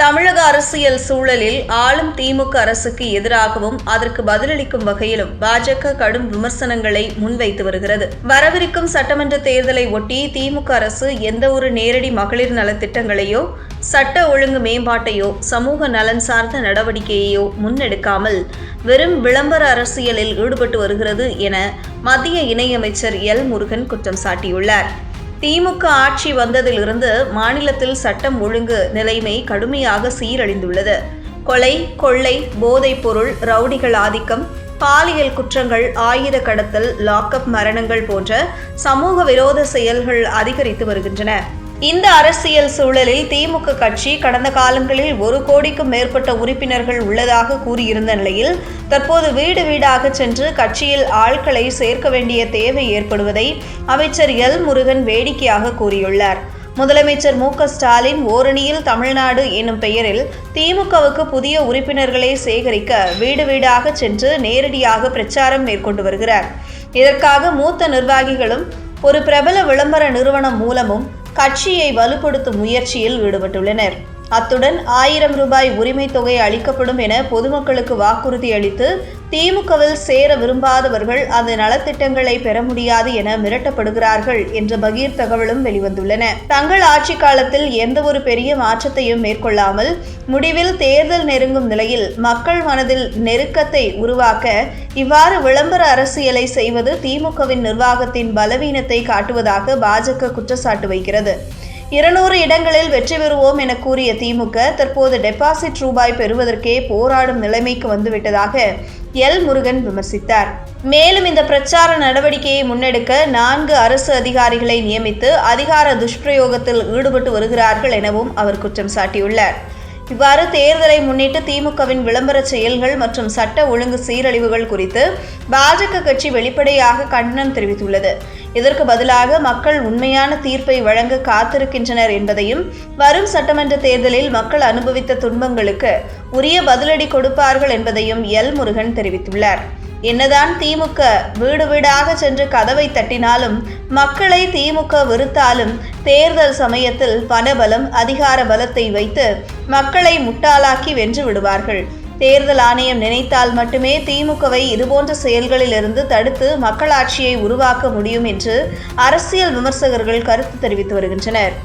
தமிழக அரசியல் சூழலில் ஆளும் திமுக அரசுக்கு எதிராகவும் அதற்கு பதிலளிக்கும் வகையிலும் பாஜக கடும் விமர்சனங்களை முன்வைத்து வருகிறது. வரவிருக்கும் சட்டமன்ற தேர்தலை ஒட்டி திமுக அரசு எந்த ஒரு நேரடி மகளிர் நலத்திட்டங்களையோ சட்ட ஒழுங்கு மேம்பாட்டையோ சமூக நலன் சார்ந்த நடவடிக்கையையோ முன்னெடுக்காமல் வெறும் விளம்பர அரசியலில் ஈடுபட்டு வருகிறது என மத்திய இணையமைச்சர் எல் முருகன் குற்றம் சாட்டியுள்ளார். திமுக ஆட்சி வந்ததிலிருந்து மாநிலத்தில் சட்டம் ஒழுங்கு நிலைமை கடுமையாக சீரழிந்துள்ளது. கொலை கொள்ளை போதைப் பொருள் ரவுடிகள் ஆதிக்கம் பாலியல் குற்றங்கள் ஆயுத கடத்தல் லாக்அப் மரணங்கள் போன்ற சமூக விரோத செயல்கள் அதிகரித்து வருகின்றன. இந்த அரசியல் சூழலில் திமுக கட்சி கடந்த காலங்களில் ஒரு கோடிக்கும் மேற்பட்ட உறுப்பினர்கள் உள்ளதாக கூறியிருந்த நிலையில் தற்போது வீடு வீடாக சென்று கட்சியில் ஆட்களை சேர்க்க வேண்டிய தேவை ஏற்படுவதை அமைச்சர் எல். முருகன் வேடிக்கையாக கூறியுள்ளார். முதலமைச்சர் மு. ஸ்டாலின் ஓரணியில் தமிழ்நாடு என்னும் பெயரில் திமுகவுக்கு புதிய உறுப்பினர்களை சேகரிக்க வீடு வீடாக சென்று நேரடியாக பிரச்சாரம் மேற்கொண்டு வருகிறார். இதற்காக மூத்த நிர்வாகிகளும் ஒரு பிரபல விளம்பர நிறுவனம் மூலமும் கட்சியை வலுப்படுத்தும் முயற்சியில் ஈடுபட்டுள்ளனர். அத்துடன் ஆயிரம் ரூபாய் உரிமை தொகை அளிக்கப்படும் என பொதுமக்களுக்கு வாக்குறுதி அளித்து திமுகவில் சேர விரும்பாதவர்கள் அந்த நலத்திட்டங்களை பெற முடியாது என மிரட்டப்படுகிறார்கள் என்ற பகீர் தகவலும் வெளிவந்துள்ளன. தங்கள் ஆட்சி காலத்தில் எந்த ஒரு பெரிய மாற்றத்தையும் மேற்கொள்ளாமல் முடிவில் தேர்தல் நெருங்கும் நிலையில் மக்கள் மனதில் நெருக்கத்தை உருவாக்க இவ்வாறு விளம்பர அரசியலை செய்வது திமுகவின் நிர்வாகத்தின் பலவீனத்தை காட்டுவதாக பாஜக குற்றச்சாட்டு வைக்கிறது. இருநூறு இடங்களில் வெற்றி பெறுவோம் என கூறிய திமுக தற்போது டெபாசிட் ரூபாய் பெறுவதற்கே போராடும் நிலைமைக்கு வந்துவிட்டதாக எல். முருகன் விமர்சித்தார். மேலும் இந்த பிரச்சார நடவடிக்கையை முன்னெடுக்க நான்கு அரசு அதிகாரிகளை நியமித்து அதிகார துஷ்பிரயோகத்தில் ஈடுபட்டு வருகிறார்கள் எனவும் அவர் குற்றம் சாட்டியுள்ளார். இவ்வாறு தேர்தலை முன்னிட்டு திமுகவின் விளம்பர செயல்கள் மற்றும் சட்ட ஒழுங்கு சீரழிவுகள் குறித்து பாஜக கட்சி வெளிப்படையாக கண்டனம் தெரிவித்துள்ளது. இதற்கு பதிலாக மக்கள் உண்மையான தீர்ப்பை வழங்க காத்திருக்கின்றனர் என்பதையும் வரும் சட்டமன்ற தேர்தலில் மக்கள் அனுபவித்த துன்பங்களுக்கு உரிய பதிலடி கொடுப்பார்கள் என்பதையும் எல் முருகன் தெரிவித்துள்ளார். என்னதான் திமுக வீடு வீடாக சென்று கதவை தட்டினாலும் மக்களை திமுக வெறுத்தாலும் தேர்தல் சமயத்தில் பணபலம் அதிகார பலத்தை வைத்து மக்களை முட்டாளாக்கி வென்று விடுவார்கள். தேர்தல் ஆணையம் நினைத்தால் மட்டுமே திமுகவை இதுபோன்ற செயல்களிலிருந்து தடுத்து மக்களாட்சியை உருவாக்க முடியும் என்று அரசியல் விமர்சகர்கள் கருத்து தெரிவித்து வருகின்றனர்.